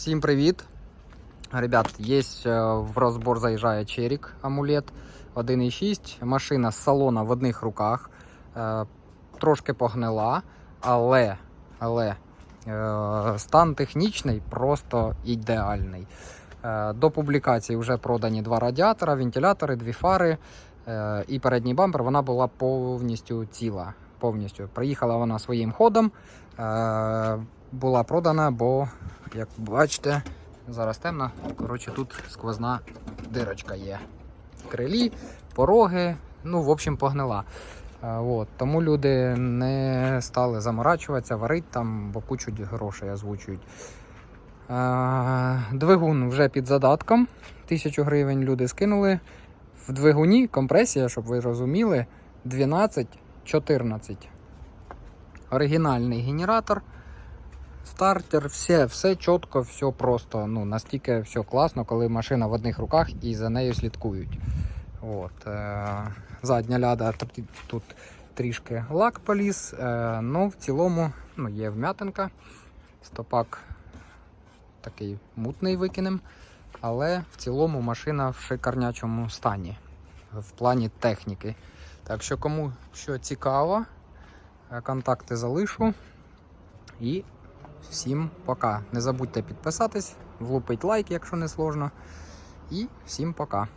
Всім привіт! Ребят, є е, в розбор заїжджає Черік амулет 1.6. Машина з салона в одних руках. Е, Трошки погнила, але, але е, стан технічний просто ідеальний. До публікації вже продані два радіатора, вентилятори, дві фари і передній бампер. Вона була повністю ціла. Повністю. Приїхала вона своїм ходом. Була продана, бо як бачите, зараз темно. Коротше, тут сквозна дирочка є. Крилі, пороги, ну, в общем, погнила. Е, От, тому люди не стали заморачуватися, варить там, бо кучу грошей озвучують. Е, Двигун вже під задатком. Тисячу гривень люди скинули. В двигуні компресія, щоб ви розуміли, 12-14. Оригінальний генератор стартер, все, все чітко, все просто. Ну, настільки все класно, коли машина в одних руках і за нею слідкують. От, е, задня ляда тут трішки лак поліз, е, ну в цілому ну, є вм'ятинка. Стопак такий мутний викинем. Але в цілому машина в шикарнячому стані в плані техніки. Так що, кому що цікаво, е, контакти залишу. І всім пока. Не забудьте підписатись, влупить лайк, якщо не сложно. І всім пока.